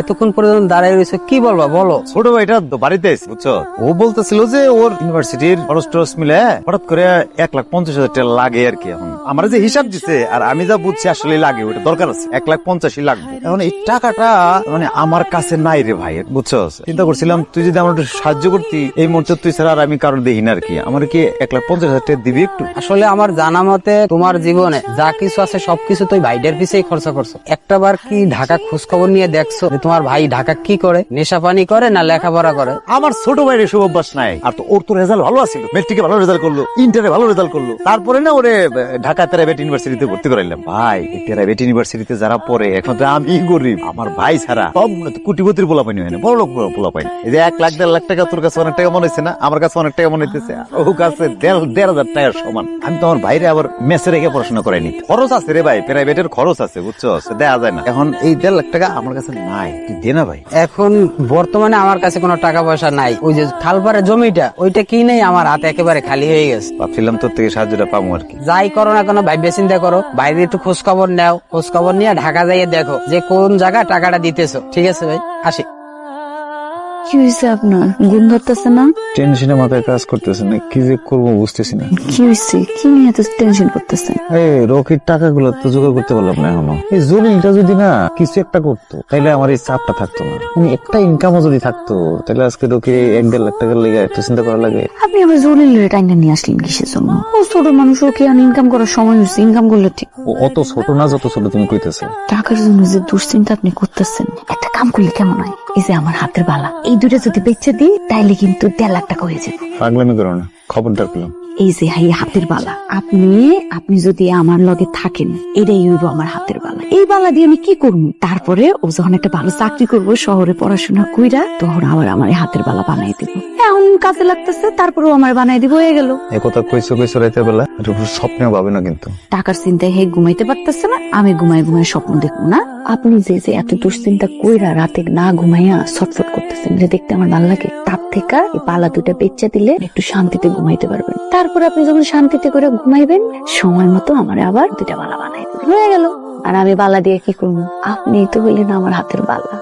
এতক্ষণ পর্যন্ত দাঁড়ায় রয়েছে কি বলবা বলো। ছোট ভাইটা তো বাড়িতে বুঝছ? ও বলতেছিল যে ওর ইউনিভার্সিটির খরচ মিলে হঠাৎ করে এক লাখ পঞ্চাশ হাজার টাকা লাগে আর কি এখন। আমার যে হিসাব দিছে আর আমি যা বুঝছি আসলে লাগে ওটা দরকার আছে। এক লাখ পঞ্চাশই লাগবে। এখন এই টাকাটা মানে আমার কাছে নাই রে ভাই বুঝছ? চিন্তা করছিলাম তুই যদি আমার একটু সাহায্য করতি এই মুহূর্তে তুই ছাড়া আর আমি কারণ দেখি না আর কি। আমার কি এক লাখ পঞ্চাশ হাজার টাকা দিবি একটু? আসলে আমার জানা মতে তোমার জীবনে যা কিছু আছে সবকিছু তুই ভাইদের পিছেই খরচা করছ। একটা বার কি ঢাকা খোঁজ খবর নিয়ে দেখছ তোমার ভাই ঢাকা কি করে? নেশা পানি করে না লেখাপড়া করে? আমার ছোট ভাইয়ের এসব অভ্যাস নাই। আর তো ওর তো রেজাল্ট ভালো আছিল। মেট্রিকে ভালো রেজাল্ট করল, ইন্টারে ভালো রেজাল্ট করল। তারপরে না ওরে ঢাকা প্রাইভেট ইউনিভার্সিটিতে ভর্তি করাইলাম। ভাই প্রাইভেট ইউনিভার্সিটিতে যারা পড়ে, এখন তো আমি গরিব। আমার ভাই ছাড়া সব কোটিপতির পোলা পাইনি হয় না, বড় লোক পোলা পাইনি এই যে এক লাখ, দেড় লাখ টাকা তোর কাছে অনেক টাকা মনে হচ্ছে না? আমার কাছে অনেক টাকা মনে হইতেছে। ও কাছে দেড় দেড় হাজার টাকার সমান। আমি তো আমার ভাইরে আবার মেসে রেখে পড়াশোনা করাইনি। খরচ আছে রে ভাই, প্রাইভেটের খরচ আছে, বুঝছ? দেয়া যায় না। এখন এই দেড় লাখ টাকা আমার কাছে নাই। তুই দে না ভাই। এখন বর্তমানে আমার কাছে কোনো টাকা পয়সা নাই। ওই যে খালপাড়ে জমিটা ওইটা কি নেই আমার হাতে একেবারে খালি হয়ে গেছে। ভাবছিলাম তোর থেকে সাহায্যটা পাবো আর কি। যাই করো না কোনো ভাইবে চিন্তা করো। বাইরে একটু খোঁজ খবর নাও। খোঁজ খবর নিয়ে ঢাকা যাইয়ে দেখো যে কোন জায়গা টাকাটা দিতেছো। ঠিক আছে ভাই আসি। কি হয়েছে আপনার? গুণ ধরতেছে না? টেনশনে মাথায় কাজ করতেছে না। কি যে করব বুঝতেছি না। কি হয়েছে কি নিয়ে এত টেনশন এই রকির টাকাগুলো তো জোগাড় করতে পারলাম না এখনও। এই জলিলটা যদি না কিছু একটা করতো তাহলে আমার এই চাপটা থাকতো না। মানে একটা ইনকামও যদি থাকতো তাহলে আজকে রকি এক দেড় লাখ টাকার লেগে এত চিন্তা করা লাগে। আপনি আবার টাইমটা নিয়ে আসলেন কিসের জন্য? ও ছোট মানুষ ওকে আর ইনকাম করার সময় হয়েছে ইনকাম করলে ঠিক। ও অত ছোট না যত ছোট তুমি কইতেছো। টাকার জন্য যে দুশ্চিন্তা আপনি করতেছেন একটা কাম করলে কেমন হয়? এই যে আমার হাতের বালা। এই দুটো যদি বেচে দিই, তাইলে কিন্তু দেড় লাখ টাকা হয়ে যাবে। পাগলামি করো না, খবরদার পেলাম এই যে হাই হাতের বালা। আপনি আপনি যদি আমার লগে থাকেন এটাই হইব আমার হাতের বালা। এই বালা দিয়ে আমি কি করব? তারপরে ও যখন একটা ভালো চাকরি করব শহরে পড়াশোনা কইরা তখন আবার আমার হাতের বালা বানাই দিব। এখন কাজে লাগতেছে তারপরেও আমার বানাই দিব হয়ে গেল। এই কথা কইছো কইছো রাইতে বেলা এটা স্বপ্নেও ভাবে না কিন্তু। টাকার চিন্তায় হে ঘুমাইতে পারতেছে না আমি ঘুমাই ঘুমাই স্বপ্ন দেখব না। আপনি যে যে এত দুশ্চিন্তা কইরা রাতে না ঘুমাইয়া ছটফট করতেছেন এটা দেখতে আমার ভালো লাগে। তার থেকে এই পালা দুটা বেচা দিলে একটু শান্তিতে ঘুমাইতে পারবেন। তারপর আপনি যখন শান্তিতে করে ঘুমাইবেন, সময় মতো আমার আবার দুটা বালা বানাই হয়ে গেল। আর আমি বালা দিয়ে কি করব? আপনি তো হইলেন আমার হাতের বালা।